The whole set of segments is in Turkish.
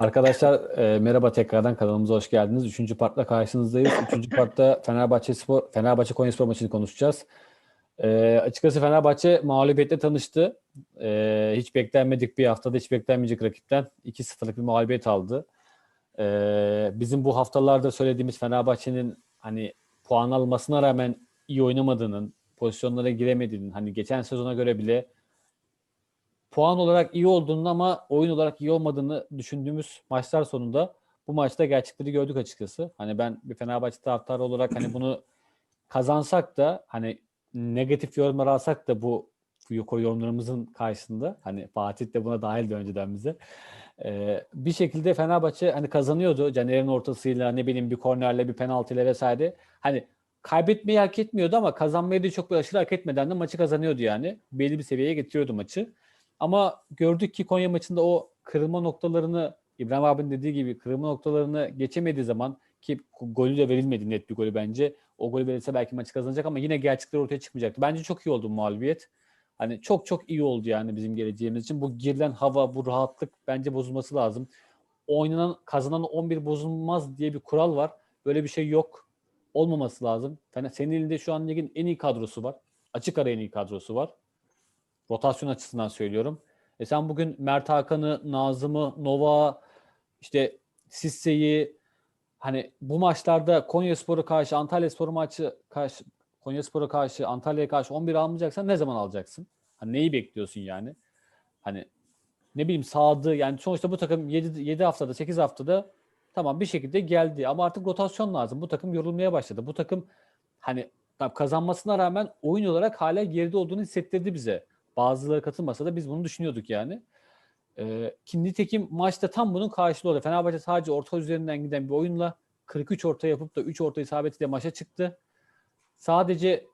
Arkadaşlar e, merhaba tekrardan kanalımıza hoş geldiniz. Üçüncü partla karşınızdayız. Üçüncü partta Fenerbahçe Spor, Fenerbahçe Konyaspor maçını konuşacağız. E, açıkçası Fenerbahçe mağlubiyetle tanıştı. E, hiç beklenmedik bir haftada hiç beklenmeyecek rakipten 2-0'lık bir mağlubiyet aldı. E, bizim bu haftalarda söylediğimiz Fenerbahçe'nin hani puan almasına rağmen iyi oynamadığının, pozisyonlara giremediğinin, hani geçen sezona göre bile puan olarak iyi olduğunu ama oyun olarak iyi olmadığını düşündüğümüz maçlar sonunda bu maçta gerçekleri gördük açıkçası. Hani ben bir Fenerbahçe taraftarı olarak hani bunu kazansak da hani negatif yorumlar alsak da bu yorumlarımızın karşısında hani Fatih de buna dahil de önceden bize. Ee, bir şekilde Fenerbahçe hani kazanıyordu. Caner'in ortasıyla ne bileyim bir kornerle bir penaltıyla vesaire. Hani kaybetmeyi hak etmiyordu ama kazanmayı da çok bir aşırı hak etmeden de maçı kazanıyordu yani. Belli bir seviyeye getiriyordu maçı. Ama gördük ki Konya maçında o kırılma noktalarını İbrahim abinin dediği gibi kırılma noktalarını geçemediği zaman ki golü de verilmedi net bir golü bence. O golü verilse belki maçı kazanacak ama yine gerçekler ortaya çıkmayacaktı. Bence çok iyi oldu mağlubiyet. Hani çok çok iyi oldu yani bizim geleceğimiz için. Bu girilen hava, bu rahatlık bence bozulması lazım. Oynanan, kazanan 11 bozulmaz diye bir kural var. Böyle bir şey yok. Olmaması lazım. Yani senin elinde şu an ligin en iyi kadrosu var. Açık ara en iyi kadrosu var. Rotasyon açısından söylüyorum. E sen bugün Mert Hakan'ı, Nazım'ı, Nova, işte Sisse'yi hani bu maçlarda Konyaspor'a karşı, Antalyaspor maçı karşı Konyaspor'a karşı, Antalya'ya karşı 11 almayacaksan ne zaman alacaksın? Hani neyi bekliyorsun yani? Hani ne bileyim sağdı yani sonuçta bu takım 7, 7 haftada 8 haftada tamam bir şekilde geldi ama artık rotasyon lazım. Bu takım yorulmaya başladı. Bu takım hani kazanmasına rağmen oyun olarak hala geride olduğunu hissettirdi bize. Bazıları katılmasa da biz bunu düşünüyorduk yani. Ee, ki nitekim maçta tam bunun karşılığı oldu. Fenerbahçe sadece orta üzerinden giden bir oyunla 43 orta yapıp da 3 orta isabetiyle maça çıktı. Sadece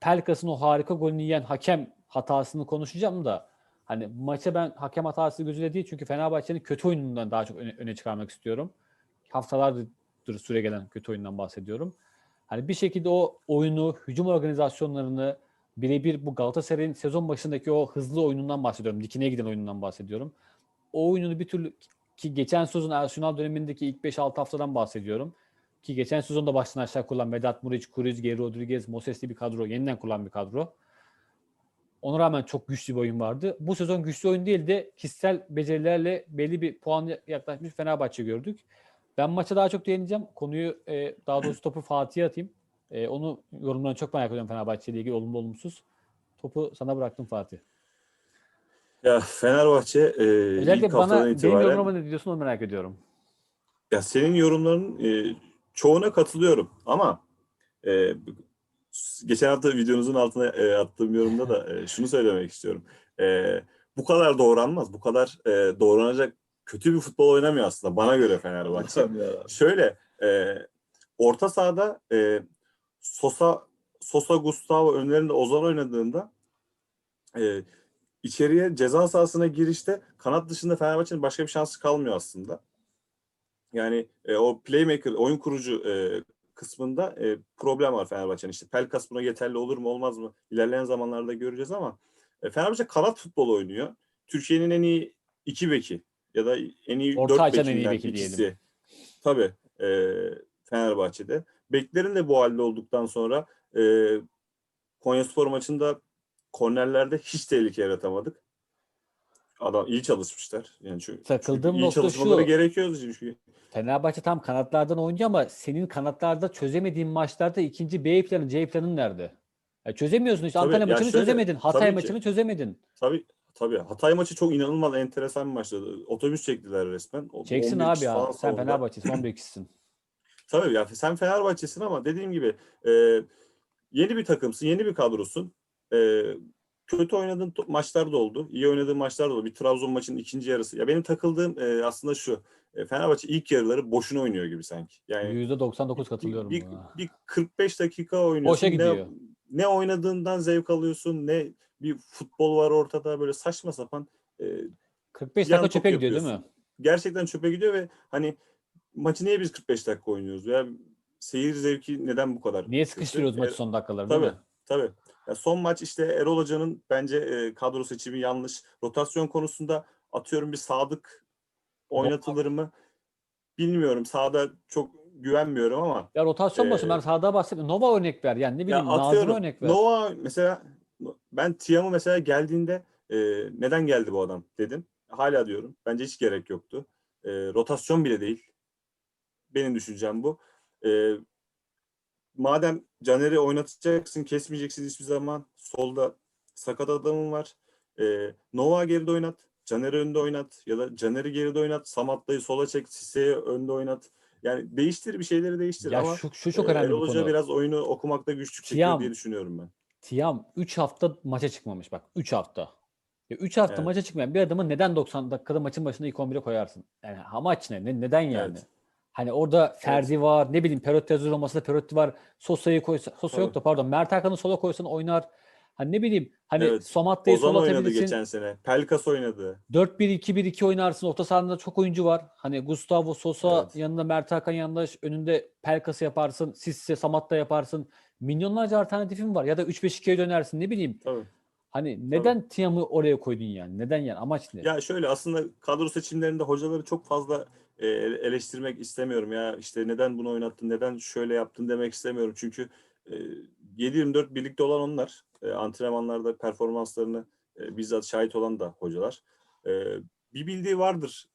Pelkas'ın o harika golünü yiyen hakem hatasını konuşacağım da hani maça ben hakem hatası gözüyle değil çünkü Fenerbahçe'nin kötü oyunundan daha çok öne, öne çıkarmak istiyorum. Haftalardır süre gelen kötü oyundan bahsediyorum. Hani bir şekilde o oyunu, hücum organizasyonlarını, birebir bu Galatasaray'ın sezon başındaki o hızlı oyunundan bahsediyorum. Dikine giden oyunundan bahsediyorum. O oyununu bir türlü ki geçen sezon Arsenal dönemindeki ilk 5-6 haftadan bahsediyorum. Ki geçen sezonda baştan aşağı kullanan Vedat Muriç, Kuriz, Geri Rodriguez, Moses'li bir kadro. Yeniden kullanan bir kadro. Ona rağmen çok güçlü bir oyun vardı. Bu sezon güçlü oyun değil de kişisel becerilerle belli bir puan yaklaşmış Fenerbahçe gördük. Ben maça daha çok değineceğim. Konuyu e, daha doğrusu topu Fatih'e atayım. E, onu yorumlarını çok merak ediyorum Fenerbahçe ile ilgili olumlu olumsuz. Topu sana bıraktım Fatih. Ya Fenerbahçe e, Özellikle ilk bana itibaren... benim yorumuma ne diyorsun onu merak ediyorum. Ya senin yorumların e, çoğuna katılıyorum ama e, geçen hafta videonuzun altına e, attığım yorumda da e, şunu söylemek istiyorum. E, bu kadar doğranmaz, bu kadar e, doğranacak kötü bir futbol oynamıyor aslında bana göre Fenerbahçe. Şöyle e, orta sahada e, Sosa Sosa Gustavo önlerinde Ozan oynadığında e, içeriye ceza sahasına girişte kanat dışında Fenerbahçe'nin başka bir şansı kalmıyor aslında. Yani e, o playmaker, oyun kurucu e, kısmında e, problem var Fenerbahçe'nin. İşte Pelkas buna yeterli olur mu olmaz mı? İlerleyen zamanlarda göreceğiz ama e, Fenerbahçe kanat futbol oynuyor. Türkiye'nin en iyi iki beki ya da en iyi Orta dört açan en iyi bekinden beki ikisi. diyelim. Tabii e, Fenerbahçe'de. Beklerin de bu halde olduktan sonra e, Konyaspor maçında kornerlerde hiç tehlike yaratamadık. Adam iyi çalışmışlar. Yani çünkü, Takıldığım çünkü iyi nokta çalışmaları şu. gerekiyordu çünkü. Fenerbahçe tam kanatlardan oynuyor ama senin kanatlarda çözemediğin maçlarda ikinci B planı, C planın nerede? Ya çözemiyorsun işte. Tabii, Antalya ya maçını şöyle, çözemedin. Hatay tabii ki. maçını çözemedin. Tabii tabii. Hatay maçı çok inanılmaz enteresan bir maçtı. Otobüs çektiler resmen. Çeksin 11 abi ya. Sen. Fenerbahçe'sin. 11 kişisin. Tabii ya sen Fenerbahçe'sin ama dediğim gibi e, yeni bir takımsın, yeni bir kadrosun. E, kötü oynadığın maçlar da oldu. iyi oynadığın maçlar da oldu. Bir Trabzon maçının ikinci yarısı. Ya benim takıldığım e, aslında şu. E, Fenerbahçe ilk yarıları boşuna oynuyor gibi sanki. Yani %99 katılıyorum bir, buna. bir 45 dakika oynuyorsun. Boşa gidiyor. Ne, ne oynadığından zevk alıyorsun, ne bir futbol var ortada böyle saçma sapan. e, 45 yan dakika çöpe gidiyor değil mi? gerçekten çöpe gidiyor ve hani maçı niye biz 45 dakika oynuyoruz veya seyir zevki neden bu kadar? Niye sıkıştırıyoruz E, maçı son dakikaları değil Tabii, mi? tabii. Ya son maç işte Erol Hoca'nın bence e, kadro seçimi yanlış. Rotasyon konusunda atıyorum bir Sadık oynatılır mı? Bilmiyorum. Sahada çok güvenmiyorum ama Ya rotasyon Ee, basın. Ben sahada bahsetmiyorum. Nova örnek ver. Yani ne ya bileyim Nazım'a atıyorum. örnek ver. Nova mesela ben Tiam'ı mesela geldiğinde e, neden geldi bu adam dedim. Hala diyorum. Bence hiç gerek yoktu. E, rotasyon bile değil. Benim düşüncem bu. E, madem Caner'i oynatacaksın, kesmeyeceksin hiçbir zaman. Solda sakat adamın var. E, Nova geride oynat. Caner'i önde oynat. Ya da Caner'i geride oynat. Samatta'yı sola çek. Sise'yi önde oynat. Yani değiştir bir şeyleri değiştir Ya ama şu, şu çok önemli Erol Hoca biraz oyunu okumakta güçlük çekiyor Tiam. diye düşünüyorum ben. Tiam 3 hafta maça çıkmamış bak. 3 hafta. 3 hafta Evet. maça çıkmayan bir adamı neden 90 dakikada maçın başında ilk 11'e koyarsın? Yani amaç ne? Ne- neden yani? Evet. Hani orada Ferdi var, ne bileyim Perotti hazır olmasa da Perotti var. Sosa'yı koysa, Sosa yok Tabii. da pardon. Mert Hakan'ı sola koysan oynar. Hani ne bileyim hani Evet. Somatta'yı Ozan sola oynadı geçen sene. Pelkas oynadı. 4-1-2-1-2 oynarsın. Orta sahanda çok oyuncu var. Hani Gustavo Sosa Evet. yanında Mert Hakan yanında önünde Pelkas'ı yaparsın. Sisse Samatta yaparsın. Milyonlarca alternatifin var. Ya da 3-5-2'ye dönersin. Ne bileyim. Tabii. Hani neden Tiam'ı oraya koydun yani? Neden yani? Amaç ne? Ya şöyle aslında kadro seçimlerinde hocaları çok fazla e, eleştirmek istemiyorum ya işte neden bunu oynattın neden şöyle yaptın demek istemiyorum çünkü e, 7-24 birlikte olan onlar E, antrenmanlarda performanslarını e, bizzat şahit olan da hocalar E, bir bildiği vardır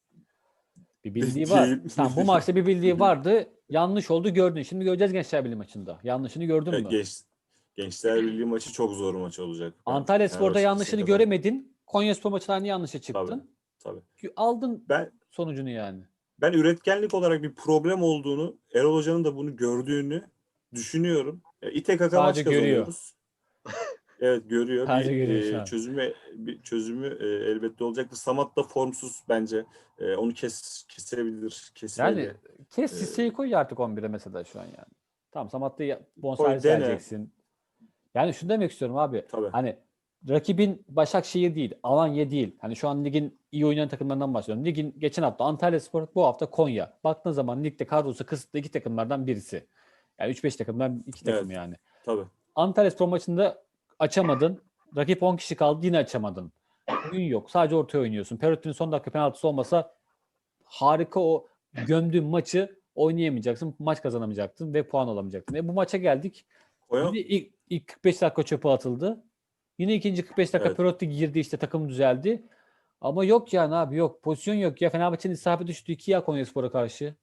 Bir bildiği var. Tamam bu maçta bir bildiği vardı. Yanlış oldu gördün. Şimdi göreceğiz Gençler Birliği maçında. Yanlışını gördün E, mü? genç, Gençler Birliği maçı çok zor maç olacak. Antalya Spor'da Fenerbahçe yanlışını kazanır. göremedin. Konya Spor aynı yanlışa çıktın. Tabii. Aldın Ben sonucunu yani. Ben üretkenlik olarak bir problem olduğunu, Erol Hoca'nın da bunu gördüğünü düşünüyorum. E, İTKK maç Sadece görüyor. evet görüyor. Sadece bir, görüyor e, çözümü bir çözümü e, elbette olacaktır. Samat da formsuz bence. E, onu kes kesebilir, kesemeli. Yani kes Sisse'yi koy artık 11'e mesela şu an yani. Tamam Samatta'yı bonservis vereceksin. Yani şunu demek istiyorum abi. Tabii. Hani rakibin Başakşehir değil, Alanya değil. Hani şu an ligin iyi oynayan takımlarından bahsediyorum. Ligin geçen hafta Antalya Spor, bu hafta Konya. Baktığın zaman ligde kadrosu kısıtlı iki takımlardan birisi. Yani 3-5 takımdan iki takım Evet. yani. Tabii. Antalya Spor maçında açamadın. Rakip 10 kişi kaldı yine açamadın. Oyun yok. Sadece ortaya oynuyorsun. Perotti'nin son dakika penaltısı olmasa harika o gömdüğün maçı oynayamayacaksın. Maç kazanamayacaktın ve puan alamayacaktın. E bu maça geldik. Konya, ilk, ilk 45 dakika çöpe atıldı. Yine ikinci 45 dakika Evet. Perotti girdi işte takım düzeldi. Ama yok yani abi yok. Pozisyon yok ya. Fenerbahçe'nin isabeti düştü 2 ya Konyaspor'a karşı.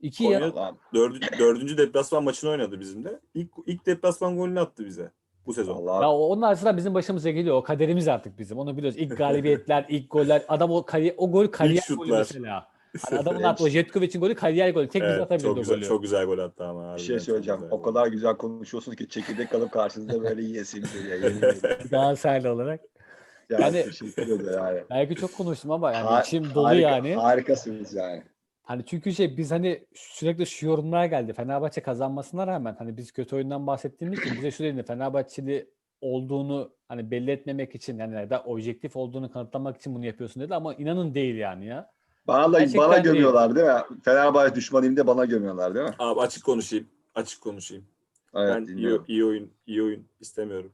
2 ya. Konya- dördüncü, dördüncü deplasman maçını oynadı bizim de. İlk, ilk deplasman golünü attı bize bu sezon. vallahi Ya o- onlar sıra bizim başımıza geliyor. O kaderimiz artık bizim. Onu biliyoruz. İlk galibiyetler, ilk goller. Adam o kari- o gol kariyer golü şutlar. mesela. Hani adamın attığı o Jetkovic'in golü kariyer golü. Tek biz Evet, atabilirdi çok o güzel, golü. çok güzel gol attı ama. bir harbiden şey söyleyeceğim. güzel O kadar güzel konuşuyorsunuz ki çekirdek kalıp karşınızda böyle yiyesim geliyor. ederim. Galatasaraylı olarak. Yani, Yani- teşekkür ederim yani. Belki çok konuştum ama yani Ha- içim dolu harika- yani. Harikasınız yani. Hani çünkü şey biz hani sürekli şu yorumlar geldi. Fenerbahçe kazanmasına rağmen hani biz kötü oyundan bahsettiğimiz için bize şu dedi Fenerbahçeli olduğunu hani belli etmemek için yani da objektif olduğunu kanıtlamak için bunu yapıyorsun dedi ama inanın değil yani ya. Bana da Gerçekten bana gömüyorlar değil mi? Fenerbahçe düşmanıyım de bana gömüyorlar değil mi? Abi açık konuşayım. Açık konuşayım. Evet ben iyi, iyi oyun iyi oyun istemiyorum.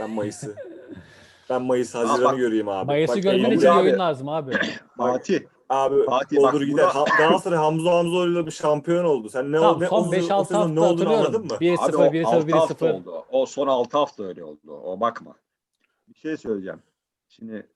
Ben Mayıs'ı ben Mayıs Haziran'ı bak- göreyim abi. Mayıs'ı görmen için abi. oyun lazım abi. Fatih Abi Fatih, olur bak gider. Ha- Galatasaray Hamza Hamzoğlu'yla bir şampiyon oldu. Sen ne, tamam oldu, ne son o- 5-6 o sezon hafta ne olduğunu anladın mı? 1-0, abi o 1-0, 6 hafta 1-0. oldu. O son 6 hafta öyle oldu. O bakma. Bir şey söyleyeceğim. Şimdi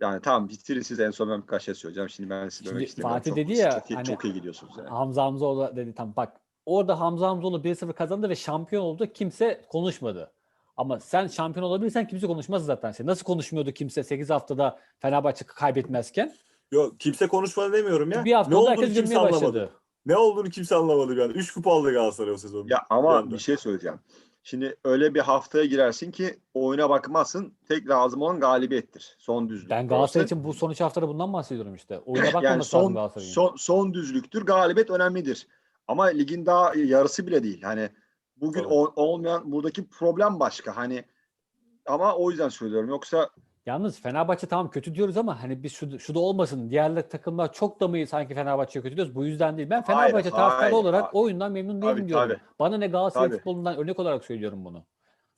yani tamam bitirin siz en son ben birkaç şey söyleyeceğim. Şimdi ben sizi Şimdi bölmek istemiyorum. Fatih çok, dedi ya, çok iyi, hani- çok iyi gidiyorsunuz yani. Hamza Hamzoğlu dedi tam bak orada Hamza Hamzoğlu 1-0 kazandı ve şampiyon oldu. Kimse konuşmadı. Ama sen şampiyon olabilirsen kimse konuşmaz zaten. Şey. Nasıl konuşmuyordu kimse 8 haftada Fenerbahçe kaybetmezken? Yok kimse konuşmadı demiyorum ya. Bir hafta ne oldu olduğunu herkes kimse anlamadı. başladı. Ne olduğunu kimse anlamadı yani. 3 kupa aldı Galatasaray o sezon. Ya ama anda. bir şey söyleyeceğim. Şimdi öyle bir haftaya girersin ki oyuna bakmazsın. Tek lazım olan galibiyettir. Son düzlük. Ben Galatasaray için bu son üç haftada bundan bahsediyorum işte. Oyuna yani bakmaması lazım son, Galatasaray'ın. son, son düzlüktür. Galibiyet önemlidir. Ama ligin daha yarısı bile değil. Hani bugün Tabii. o- olmayan buradaki problem başka. Hani ama o yüzden söylüyorum. Yoksa Yalnız Fenerbahçe tamam kötü diyoruz ama hani biz şu, şu da olmasın. Diğer takımlar çok da mı sanki Fenerbahçe'ye kötü diyoruz? Bu yüzden değil. Ben Hayır, Fenerbahçe taraftarı hayır, olarak hayır. oyundan memnun değilim Tabii, diyorum. tabii. Bana ne Galatasaray Tabii. futbolundan örnek olarak söylüyorum bunu.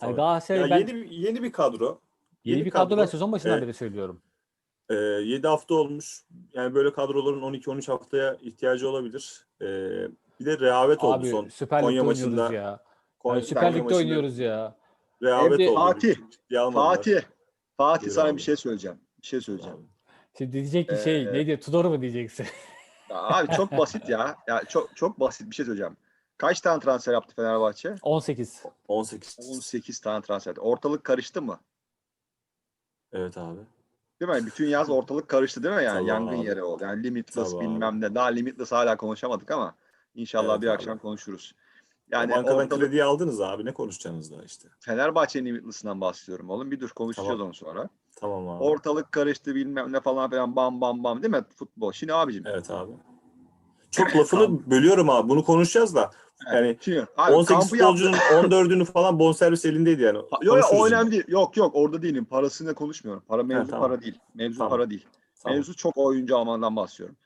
Hani. Galatasaray Ya ben yeni, bir- yeni bir kadro. yeni, yeni bir kadro ben kadro. sezon başından Evet. beri söylüyorum. Ee, 7 hafta olmuş. Yani böyle kadroların 12-13 haftaya ihtiyacı olabilir. Ee, bir de rehavet oldu Abi son. Süper Konya maçında- ya. Yani Süper Lig'de oynuyoruz ya. Rehavet Evde oldu. Fatih. Fatih. Fatih Buyur sana abi. bir şey söyleyeceğim. Bir şey söyleyeceğim. Şimdi diyecek ki şey Ee, neydi? Tudor mu diyeceksin? Ya abi çok basit ya. Ya çok çok basit bir şey söyleyeceğim. Kaç tane transfer yaptı Fenerbahçe? 18. 18. 18 tane transfer. Ortalık karıştı mı? Evet abi. Değil mi? Bütün yaz ortalık karıştı değil mi? Yani Tabii yangın abi. yeri oldu. Yani limitless Tabii bilmem ne. Daha limitless hala konuşamadık ama inşallah Evet bir abi. akşam konuşuruz. Yani bankadan ortalık krediyi aldınız abi. Ne konuşacaksınız daha işte. Fenerbahçe'nin limitless'ından bahsediyorum oğlum. Bir dur konuşacağız Tamam. onu sonra. Tamam abi. Ortalık karıştı bilmem ne falan filan bam bam bam değil mi? Futbol. Şimdi abicim. Evet abi. Çok lafını bölüyorum abi. Bunu konuşacağız da. Yani Şimdi, abi 18 kampı yaptı. futbolcunun 14'ünü falan bonservis elindeydi yani. Ha, Yok yok o önemli değil. Yok yok orada değilim. Parasını konuşmuyorum. Para mevzu tamam. para değil. Mevzu Tamam. para değil. Tamam. Mevzu çok oyuncu almandan bahsediyorum.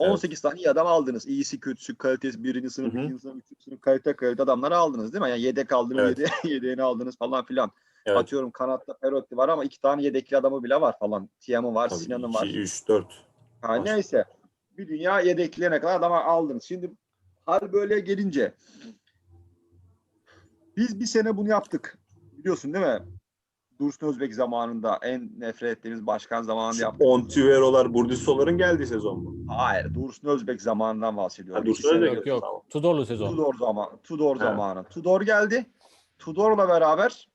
Evet. 18 tane iyi adam aldınız. İyisi kötüsü kalitesi birinci sınıf, ikinci sınıf, üçüncü sınıf kalite kalite adamları aldınız değil mi? Yani yedek aldınız, Evet. yede, yedeğini aldınız falan filan. Evet. Atıyorum kanatta Perotti var ama iki tane yedekli adamı bile var falan. Tiam'ı var, 2, var. 3, 4. Ha, var. neyse. Bir dünya yedeklerine kadar adama aldınız. Şimdi hal böyle gelince biz bir sene bunu yaptık. Biliyorsun değil mi? Dursun Özbek zamanında en nefret ettiğimiz başkan zamanında yaptık. Ontivero'lar, Burdisso'ların geldiği sezon bu. Hayır, Dursun Özbek zamanından bahsediyorum. Ha, İki Dursun sene Özbek. Yok yok. Tamam. Tudorlu sezon. Tudor zaman, Tudor Ha. zamanı. Tudor geldi. Tudor'la beraber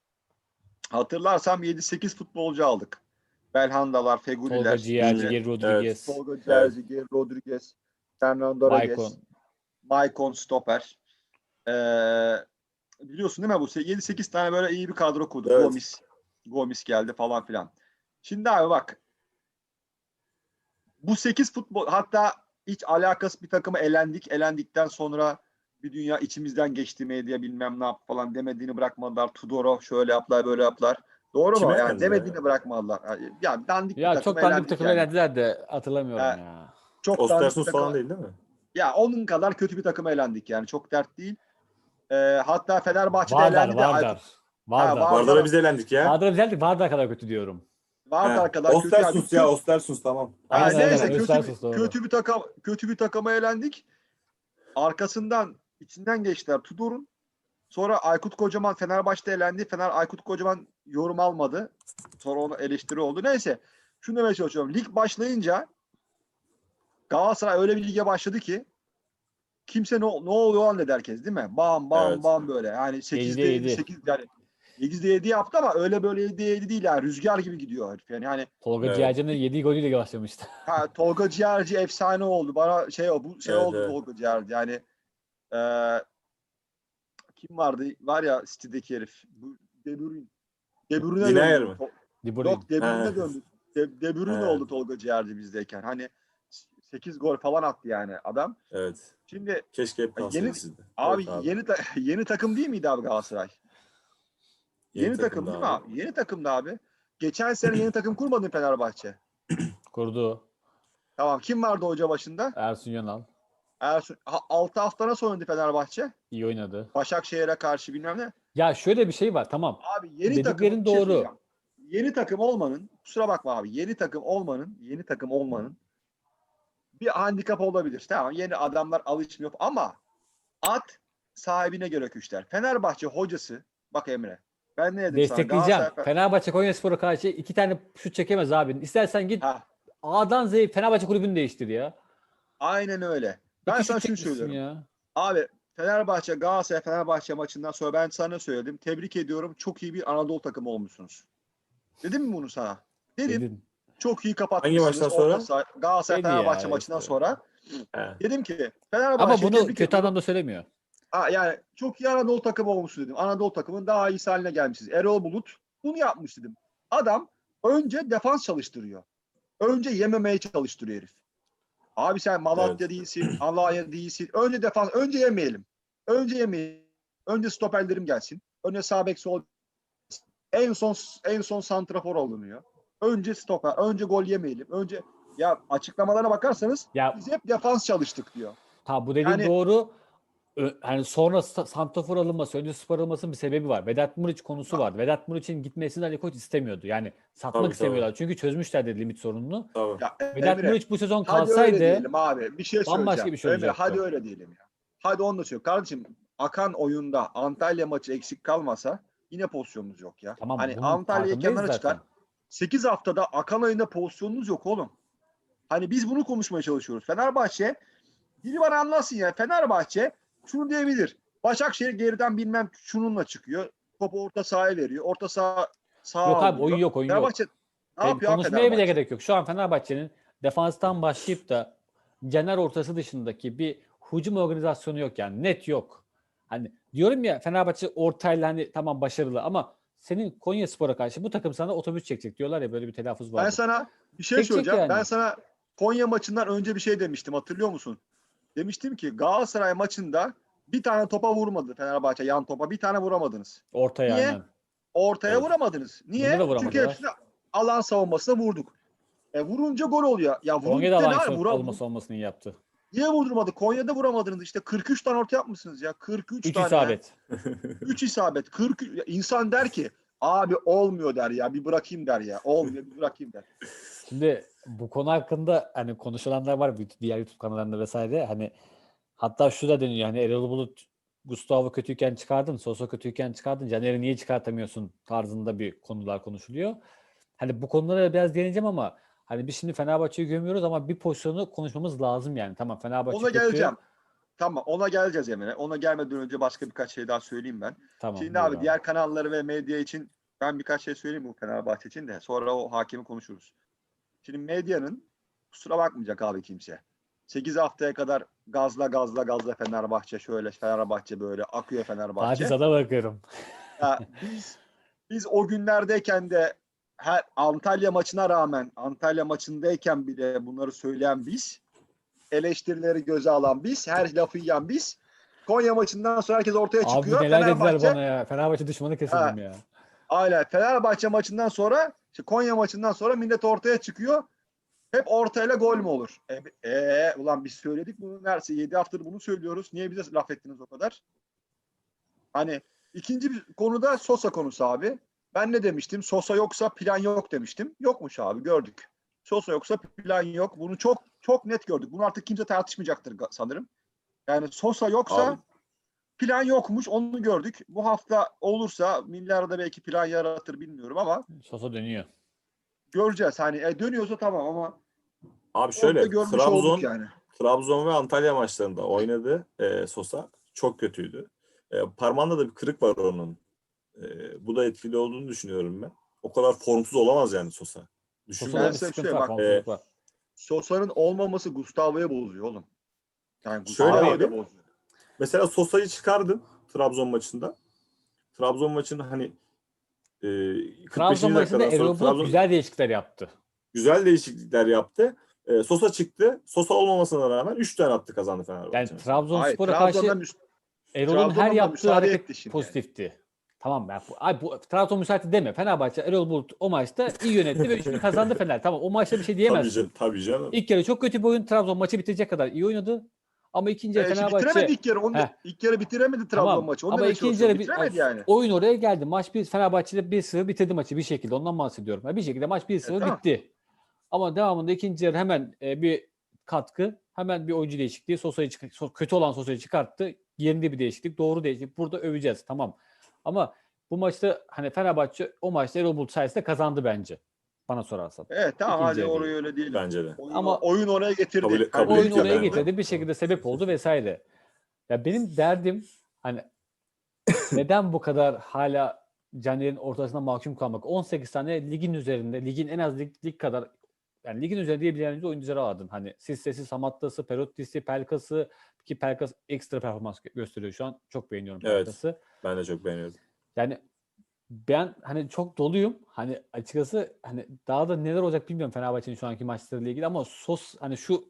hatırlarsam 7-8 futbolcu aldık. Belhandalar, Feguliler, Tolga Ciğerci, Rodriguez. Tolga Ciğerci, Rodriguez, Fernando Reyes, Maicon. Maicon Stoper. Ee, biliyorsun değil mi bu 7-8 tane böyle iyi bir kadro kurdu. Evet. Gomis, Gomis geldi falan filan. Şimdi abi bak bu 8 futbol hatta hiç alakası bir takıma elendik. Elendikten sonra bir dünya içimizden geçti medya bilmem ne yap falan demediğini bırakmadılar. Tudor'u şöyle yaptılar böyle yaptılar. Doğru mu? Kime Yani elendiler demediğini ya? bırakmadılar. Ya dandik Ya bir çok dandik bir elendik takım yani. elendiler de hatırlamıyorum Ha. ya. Çok Ostersund takıma- falan değil değil mi? Ya onun kadar kötü bir takıma elendik yani. Çok dert değil. Ee, hatta Fenerbahçe'de Vardar, elendi de Vardar. Vardar. Vardar- Vardar'a biz elendik ya. Vardar güzeldi. Vardar kadar kötü diyorum. Vardar He. kadar kötü. Ostersund yani. ya Ostersund tamam. Yani Aynen, neyse aynen. kötü, Östersund, bir, doğru. kötü bir takım kötü bir takıma elendik. Arkasından içinden geçtiler Tudor'un. Sonra Aykut Kocaman Fenerbahçe'de elendi. Fener Aykut Kocaman yorum almadı. Sonra ona eleştiri oldu. Neyse. Şunu demeye çalışıyorum. Lig başlayınca Galatasaray öyle bir lige başladı ki kimse ne, ne oluyor lan dedi herkes değil mi? Bam bam Evet. bam böyle. Yani 8'de Yedide 7, yedi. 8 yani 7'de 7 yaptı ama öyle böyle 7'de 7 değil yani. Rüzgar gibi gidiyor herif. Yani hani Tolga Evet. Ciğerci'nin 7 golüyle başlamıştı. Ha, Tolga Ciğerci efsane oldu. Bana şey o bu şey Evet, oldu evet. Tolga Ciğerci. Yani eee, kim vardı? Var ya City'deki herif. Bu De Bruyne. De Bruyne Dinayer döndü. mi? De Bruyne. Yok De döndü. De, De Bruyne oldu Tolga Ciğerci bizdeyken. Hani 8 gol falan attı yani adam. Evet. Şimdi Keşke hep Yeni- abi, Evet yeni ta- yeni takım değil miydi abi Galatasaray? Yeni, takım takımda değil mi abi? Yeni takımdı abi. Geçen sene yeni takım kurmadın Fenerbahçe. Kurdu. Tamam kim vardı hoca başında? Ersun Yanal. Ersun. 6 hafta nasıl oynadı Fenerbahçe? iyi oynadı. Başakşehir'e karşı bilmem ne. Ya şöyle bir şey var tamam. Abi yeni takım Dediklerin şey doğru. Yeni takım olmanın kusura bakma abi yeni takım olmanın yeni takım olmanın bir handikap olabilir. Tamam yeni adamlar alışmıyor ama at sahibine göre küçler. Fenerbahçe hocası bak Emre ben ne dedim Destekleyeceğim. sana? Galatasaray- Fenerbahçe Konyaspor'a karşı iki tane şut çekemez abi. İstersen git Ha, A'dan Z'ye Fenerbahçe kulübünü değiştir ya. aynen öyle. Ben İki sana şut şunu çekmişsin söylüyorum. Ya. Abi Fenerbahçe Galatasaray Fenerbahçe maçından sonra ben sana söyledim. Tebrik ediyorum. Çok iyi bir Anadolu takımı olmuşsunuz. Dedim mi bunu sana? Dedim. Dedin. Çok iyi kapatmışsınız. Hangi maçtan sonra? Orta saha- Galatasaray Dedi ya Fenerbahçe maçından işte. sonra. He. Dedim ki Fenerbahçe Ama bunu tebrik kötü ediyorum. adam da söylemiyor. Yani çok iyi Anadolu takımı olmuş dedim. Anadolu takımının daha iyisi haline gelmişsiniz. Erol Bulut bunu yapmış dedim. Adam önce defans çalıştırıyor. Önce yememeye çalıştırıyor herif. Abi sen Malatya Evet. değilsin, Alanya değilsin. Önce defans, önce yemeyelim. Önce yemeyelim. Önce stoperlerim gelsin. Önce sağ bek sol. En son en son santrafor alınıyor. Önce stoper, önce gol yemeyelim. Önce ya açıklamalara bakarsanız Ya biz hep defans çalıştık diyor. ta bu dediğin Yani- doğru. Hani sonra Sa- Santrafor alınması, önce spor alınmasının bir sebebi var. Vedat Muriç konusu var. Vedat Muriç'in gitmesini Ali Koç istemiyordu. Yani satmak Tabii, istemiyorlar. Çünkü çözmüşlerdi limit sorununu. Tamam. Ya Vedat Emre, Muriç bu sezon hadi öyle kalsaydı diyelim abi. Bir şey söyleyeceğim. bambaşka bir şey Emre, hadi öyle diyelim ya. Hadi onu da söyle. Kardeşim akan oyunda Antalya maçı eksik kalmasa yine pozisyonumuz yok ya. tamam hani Antalya'yı kenara çıkar. zaten. 8 haftada akan oyunda pozisyonunuz yok oğlum. Hani biz bunu konuşmaya çalışıyoruz. Fenerbahçe biri bana anlatsın ya. Fenerbahçe şunu diyebilir. Başakşehir geriden bilmem şununla çıkıyor. Topu orta sahaya veriyor. Orta saha sağa Yok abi oyun yok oyun yok. Fenerbahçe ne Yani yapıyor konuşmaya bile gerek yok. Şu an Fenerbahçe'nin defanstan başlayıp da Caner ortası dışındaki bir hücum organizasyonu yok yani. Net yok. Hani diyorum ya Fenerbahçe ortayla hani tamam başarılı ama senin Konya Spor'a karşı bu takım sana otobüs çekecek diyorlar ya böyle bir telaffuz var. Ben sana bir şey Çekecek söyleyeceğim. yani. Ben sana Konya maçından önce bir şey demiştim. Hatırlıyor musun? Demiştim ki Galatasaray maçında bir tane topa vurmadı Fenerbahçe yan topa. Bir tane vuramadınız. Ortaya Niye? aynen. Ortaya Evet. vuramadınız. Niye? Bunda da vuramadılar. Çünkü hepsini alan savunmasına vurduk. E vurunca gol oluyor. Ya vurunca Konya'da ne alan Vura- olması olmasını iyi yaptı. Niye vurdurmadı? Konya'da vuramadınız. İşte 43 tane orta yapmışsınız ya. 43 3 tane. isabet. 3 isabet. 40 ya insan der ki abi olmuyor der ya. Bir bırakayım der ya. Olmuyor bir bırakayım der. Şimdi bu konu hakkında hani konuşulanlar var diğer YouTube kanallarında vesaire. Hani hatta şu da deniyor hani Erol Bulut Gustavo kötüyken çıkardın, Sosa kötüyken çıkardın, Caner'i niye çıkartamıyorsun tarzında bir konular konuşuluyor. Hani bu konulara biraz değineceğim ama hani biz şimdi Fenerbahçe'yi gömüyoruz ama bir pozisyonu konuşmamız lazım yani. Tamam Fenerbahçe Ona kötü. geleceğim. Tamam ona geleceğiz Emre. Ona gelmeden önce başka birkaç şey daha söyleyeyim ben. Tamam. Şimdi buyur abi diğer kanalları ve medya için ben birkaç şey söyleyeyim bu Fenerbahçe için de sonra o hakemi konuşuruz. Şimdi medyanın kusura bakmayacak abi kimse. 8 haftaya kadar gazla gazla gazla Fenerbahçe şöyle Fenerbahçe böyle akıyor Fenerbahçe. Hadi sana bakıyorum. Ya biz biz o günlerdeyken de her Antalya maçına rağmen Antalya maçındayken bile bunları söyleyen biz eleştirileri göze alan biz her lafı yiyen biz Konya maçından sonra herkes ortaya Abi çıkıyor. neler dediler Fenerbahçe bana ya. Fenerbahçe düşmanı kesildim ya. Aynen. Fenerbahçe maçından sonra, işte Konya maçından sonra millet ortaya çıkıyor. Hep ortayla gol mü olur? E, e, ulan biz söyledik bunu neredeyse 7 haftadır bunu söylüyoruz. Niye bize laf ettiniz o kadar? Hani ikinci bir konuda Sosa konusu abi. Ben ne demiştim? Sosa yoksa plan yok demiştim. Yokmuş abi gördük. Sosa yoksa plan yok. Bunu çok çok net gördük. Bunu artık kimse tartışmayacaktır sanırım. Yani Sosa yoksa Abi. Plan yokmuş onu gördük. Bu hafta olursa milyarda belki plan yaratır bilmiyorum ama Sosa dönüyor. göreceğiz. Hani e, dönüyorsa tamam ama Abi şöyle, görmüş Trabzon olduk yani. Trabzon ve Antalya maçlarında oynadı e, Sosa. Çok kötüydü. E, parmağında da bir kırık var onun. E, bu da etkili olduğunu düşünüyorum ben. O kadar formsuz olamaz yani Sosa. Sosa'da Düşünmüyorum. bir sıkıntı şey var. bak, formsuzluk var. Sosa'nın olmaması Gustavo'ya bozuyor oğlum. Yani Şöyle Gustavo'ya abi, da bozuyor. Mesela Sosa'yı çıkardın Trabzon maçında. Trabzon maçında hani e, 45. Trabzon maçında Erol Bulut Trabzon güzel değişiklikler yaptı. güzel değişiklikler yaptı. E, Sosa çıktı. Sosa olmamasına rağmen 3 tane attı kazandı Fenerbahçe. Yani. Trabzonspor'a karşı Erol'un her yaptığı hareket pozitifti. Tamam ben bu, ay bu Trabzon müsaade deme. Fenerbahçe Erol Bulut o maçta iyi yönetti ve üçünü kazandı Fener. Tamam o maçta bir şey tabii, diyemezsin. canım, tabii canım. İlk yarı çok kötü bir oyun. Trabzon maçı bitirecek kadar iyi oynadı. Ama ikinci yarı E, Fenerbahçe bitiremedi ilk yarı. Onu ilk yarı bitiremedi Trabzon Tamam, maçı. Onu ama ikinci yarı bitiremedi yani. oyun oraya geldi. Maç bir Fenerbahçe'de 1-0 bitirdi maçı bir şekilde. Ondan bahsediyorum. Yani bir şekilde maç 1-0 E, tamam. bitti. Ama devamında ikinci yarı hemen e, bir katkı, hemen bir oyuncu değişikliği. Sosa'yı çık- kötü olan Sosa'yı çıkarttı. Yerinde bir değişiklik, doğru değişiklik. Burada öveceğiz. Tamam. Ama bu maçta hani Fenerbahçe o maçta Erol Bulut sayesinde kazandı bence. Bana sorarsan. Evet tamam İkinci hadi orayı öyle değil. Bence de. Oyun, Ama- oyun oraya getirdi. Kabul- kabul oyun ediyorum oraya de. getirdi bir şekilde sebep oldu vesaire. Ya benim derdim hani neden bu kadar hala Caner'in ortasına mahkum kalmak? 18 tane ligin üzerinde, ligin en az lig, lig kadar yani ligin üzerinde diyebileceğiniz oyuncuları aldın. Hani Sissesi, Samatta'sı, Perotti'si, Pelkas'ı ki Pelkas ekstra performans gö- gösteriyor şu an. Çok beğeniyorum Evet. Pelkas'ı. Ben de çok beğeniyorum. Yani ben hani çok doluyum. Hani açıkçası hani daha da neler olacak bilmiyorum Fenerbahçe'nin şu anki maçlarıyla ilgili ama Sos hani şu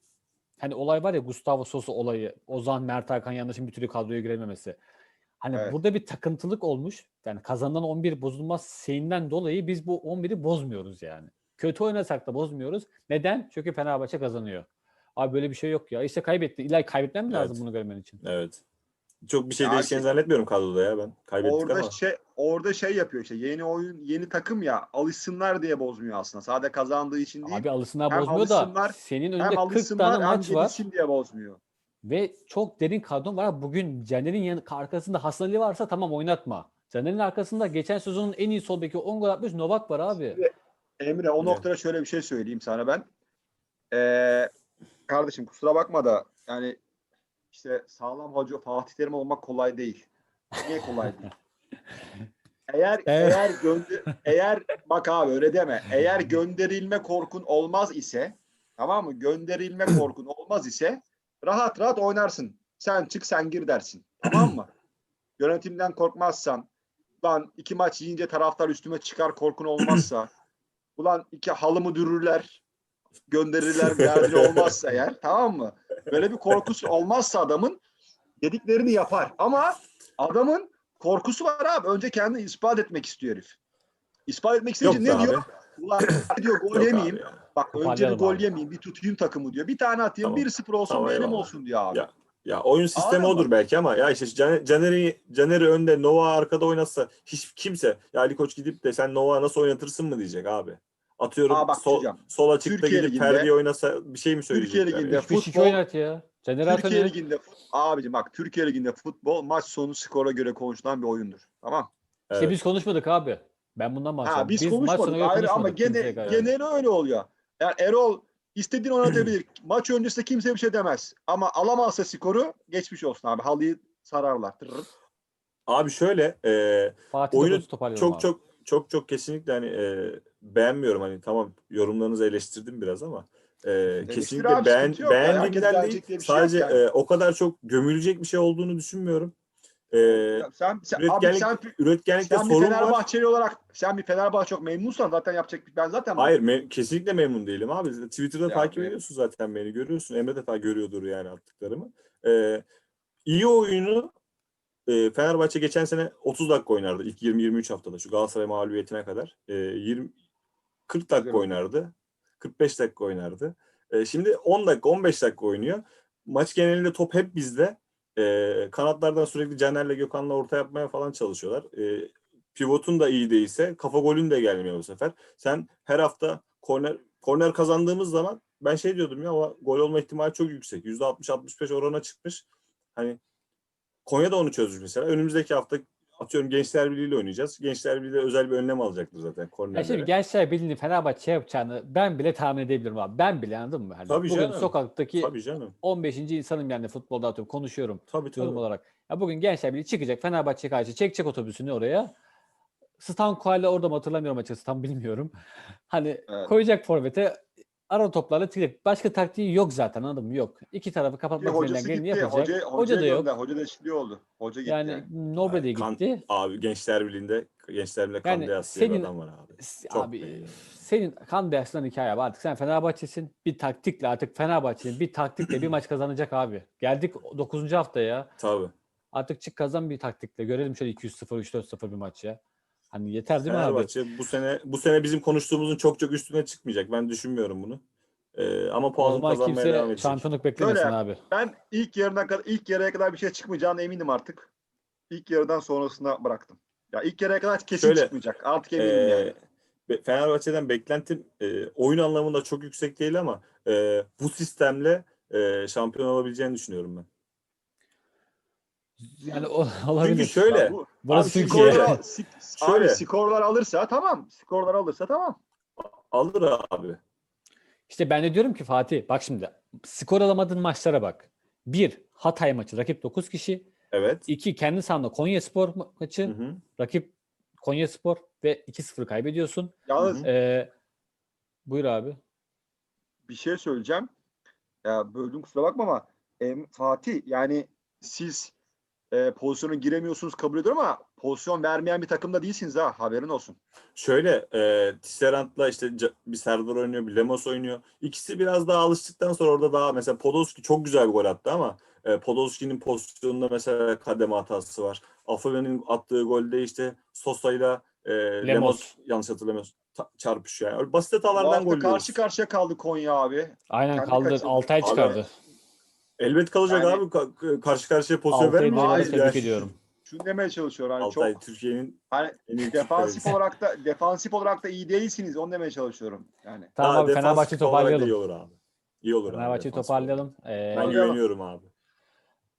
hani olay var ya Gustavo Sosa olayı. Ozan Mert Hakan Yandaş'ın bir türlü kadroya girememesi. Hani Evet. burada bir takıntılık olmuş. Yani kazanılan 11 bozulmaz şeyinden dolayı biz bu 11'i bozmuyoruz yani. Kötü oynasak da bozmuyoruz. Neden? Çünkü Fenerbahçe kazanıyor. Abi böyle bir şey yok ya. İşte kaybetti. İlla kaybetmem mi lazım Evet. bunu görmen için? Evet. Çok bir şey Ya değişeceğini işte- zannetmiyorum kadroda ya ben. Kaybettik Orada ama. şey orada şey yapıyor işte yeni oyun yeni takım ya alışsınlar diye bozmuyor aslında. Sadece kazandığı için değil. Abi alışsınlar Hem bozmuyor da alışsınlar, senin hem önünde 40 alışsınlar tane maç var diye bozmuyor. ve çok derin kadron var. Bugün Caner'in arkasında Hasan Ali varsa tamam oynatma. Caner'in arkasında geçen sezonun en iyi sol beki 10 gol atmış Novak var abi. Emre o Evet. noktada şöyle bir şey söyleyeyim sana ben. Ee, kardeşim kusura bakma da yani işte sağlam hoca Fatih Terim olmak kolay değil. Niye kolay değil? Eğer Evet. eğer gönder eğer bak abi öyle deme. Eğer gönderilme korkun olmaz ise tamam mı? Gönderilme korkun olmaz ise rahat rahat oynarsın. Sen çık sen gir dersin. Tamam mı? Yönetimden korkmazsan lan iki maç yiyince taraftar üstüme çıkar korkun olmazsa ulan iki halımı dürürler gönderirler derdin olmazsa eğer tamam mı? Böyle bir korkusu olmazsa adamın dediklerini yapar. Ama adamın korkusu var abi. Önce kendini ispat etmek istiyor herif. İspat etmek isteyince ne be diyor? Ulan diyor gol Yok yemeyeyim. abi. Bak önce bir gol abi. yemeyeyim. Bir tutayım takımı diyor. Bir tane atayım. Tamam. 1-0 olsun Tamam, benim eyvallah. olsun diyor abi. Ya, Ya oyun sistemi Anladın odur belki ama ya işte Caner- Caner'i Caner'i önde Nova arkada oynatsa hiç kimse ya Ali Koç gidip de sen Nova nasıl oynatırsın mı diyecek abi. Atıyorum Aa, bak sol, hocam, sol açıkta Türkiye gidip Ferdi'ye oynasa bir şey mi Türkiye söyleyecekler? Ligi'nde ya? 3-5-2 futbol- oynat ya. Caner at Türkiye öne. Ligi'nde abicim bak Türkiye Ligi'nde futbol maç sonu skora göre konuşulan bir oyundur. Tamam. İşte Evet. biz konuşmadık abi. Ben bundan bahsediyorum. Ha, biz, maç konuşmadık ayrı ama konuşmadık gene, kimseye kadar. geneli öyle oluyor. Yani Erol istediğini oynatabilir. Maç öncesinde kimse bir şey demez. Ama alamazsa skoru geçmiş olsun abi. Halıyı sararlar. Abi şöyle e, Fatih oyunu çok abi. çok çok çok kesinlikle hani e, beğenmiyorum hani tamam yorumlarınızı eleştirdim biraz ama e, kesinlikle abi, beğen, yok beğendiğimden değil bir şey sadece yani. e, o kadar çok gömülecek bir şey olduğunu düşünmüyorum. E, Ya sen, sen, abi üretkenlik, sen, üretkenlikte sen bir sorun var. Fenerbahçeli olarak sen bir Fenerbahçe çok memnunsan zaten yapacak bir ben zaten Hayır me- kesinlikle memnun değilim abi. Twitter'da Ya takip ediyorsun zaten beni görüyorsun. Emre de ta görüyordur yani attıklarımı. Ee, iyi oyunu e, Fenerbahçe geçen sene 30 dakika oynardı ilk 20-23 haftada şu Galatasaray mağlubiyetine kadar. E, 20 40 dakika Güzel. oynardı. 45 dakika oynardı. E, şimdi 10 dakika 15 dakika oynuyor. Maç genelinde top hep bizde. E, kanatlardan sürekli Caner'le Gökhan'la orta yapmaya falan çalışıyorlar. E, pivotun da iyi değilse kafa golün de gelmiyor bu sefer. Sen her hafta korner korner kazandığımız zaman ben şey diyordum ya gol olma ihtimali çok yüksek. %60-65 orana çıkmış. Hani Konya da onu çözmüş mesela. Önümüzdeki hafta atıyorum Gençler Birliği ile oynayacağız. Gençler Birliği de özel bir önlem alacaktır zaten Ya kornerlere. şimdi Gençler Birliği'nin Fenerbahçe yapacağını ben bile tahmin edebilirim abi. Ben bile anladın mı? Hani Tabii bugün canım. sokaktaki Tabii canım. 15. insanım yani futbolda atıyorum konuşuyorum Tabii tabii. yorum olarak. Ya bugün Gençler Birliği çıkacak Fenerbahçe karşı çekecek otobüsünü oraya. Stanko hala orada mı hatırlamıyorum açıkçası tam bilmiyorum. Hani Evet. koyacak forvete ara toplarla tıklayacak. Başka taktiği yok zaten anladın mı? Yok. İki tarafı kapatmak üzerinden hocası geleni gitti. yapacak. Hoca, Hoca, hoca, da yok. gönder. Hoca değişikliği oldu. Hoca gitti. Yani Nobre de Kan- gitti. Abi Gençler Birliği'nde Gençler Birliği'nde Yani Kandiyas diye bir senin- adam var abi. S- Çok abi iyi. senin kan dersinden hikaye abi. Artık sen Fenerbahçe'sin. Bir taktikle artık Fenerbahçe'nin bir taktikle bir maç kazanacak abi. Geldik 9. haftaya. Tabii. Artık çık kazan bir taktikle. Görelim şöyle 200-0, 3-4-0 bir maç ya. Hani yeter değil mi abi? Fenerbahçe bu sene bu sene bizim konuştuğumuzun çok çok üstüne çıkmayacak. Ben düşünmüyorum bunu. Ee, ama O puan zaman kazanmaya devam kimse edecek. şampiyonluk beklemesin Öyle. abi. Ben ilk yarına kadar ilk yarıya kadar bir şey çıkmayacağına eminim artık. İlk yarıdan sonrasına bıraktım. Ya ilk yarıya kadar kesin Şöyle, çıkmayacak. Artık eminim Ee, yani. Be- Fenerbahçe'den beklentim e, oyun anlamında çok yüksek değil ama e, bu sistemle e, şampiyon olabileceğini düşünüyorum ben. Yani o, olabilir. Çünkü şöyle bu- Burası abi Türkiye. skorlar, Şöyle. abi skorlar alırsa tamam. Skorlar alırsa tamam. alır abi. İşte ben de diyorum ki Fatih bak şimdi skor alamadığın maçlara bak. Bir Hatay maçı rakip 9 kişi. Evet. İki kendi sahanda Konya Spor ma- maçı. Hı hı. Rakip Konya Spor ve 2-0 kaybediyorsun. Yalnız Ee, buyur abi. bir şey söyleyeceğim. Ya böldüm kusura bakma ama em, Fatih yani siz e, pozisyona giremiyorsunuz kabul ediyorum ama pozisyon vermeyen bir takımda değilsiniz ha haberin olsun. Şöyle e, Tisserant'la işte bir Serdar oynuyor, bir Lemos oynuyor. İkisi biraz daha alıştıktan sonra orada daha mesela Podolski çok güzel bir gol attı ama e, Podolski'nin pozisyonunda mesela kademe hatası var. Afobe'nin attığı golde işte Sosa'yla e, Lemos. Lemos. yanlış hatırlamıyorsam ta- çarpışıyor. Yani. Basit hatalardan gol karşı karşıya kaldı Konya abi. Aynen Kendi kaldı. kaçırdı. 6 ay Abi, çıkardı. Elbet kalacak Yani- abi. Ka- karşı karşıya pozisyon Altay'ı vermeyecek. Hayır, tebrik Yani- ediyorum. Şunu demeye çalışıyorum. Hani Altay çok Türkiye'nin hani en iyi defansif Türk olarak da defansif olarak da iyi değilsiniz. Onu demeye çalışıyorum. Yani. Tamam Daha abi defansif Fenerbahçe'yi olarak da toparlayalım. İyi olur abi. İyi olur abi. Fenerbahçe'yi defansif toparlayalım. olarak. Ee, Ben Toparlayalım. güveniyorum abi.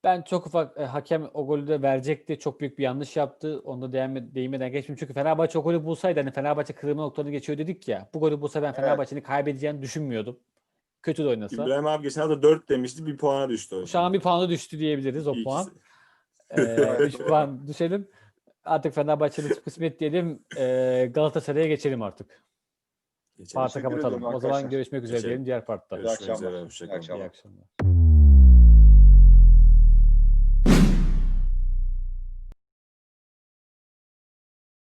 Ben çok ufak e, hakem o golü de verecekti. Çok büyük bir yanlış yaptı. Onu da değinme, değinmeden geçmeyeyim. Çünkü Fenerbahçe o golü bulsaydı hani Fenerbahçe kırılma noktalarını geçiyor dedik ya. Bu golü bulsa ben Evet. Fenerbahçe'nin kaybedeceğini düşünmüyordum. Kötü de oynasa. İbrahim abi geçen hafta 4 demişti. Bir puana düştü. o Şu an bir puanı düştü diyebiliriz o İyi puan. ikisi. Ee, üç puan düşelim. Artık Fenerbahçe'nin kısmet diyelim. Ee, Galatasaray'a geçelim artık. Geçelim. Parta kapatalım. O zaman görüşmek üzere diyelim diğer partta. Görüşmek akşamlar. İyi akşamlar. İyi akşamlar.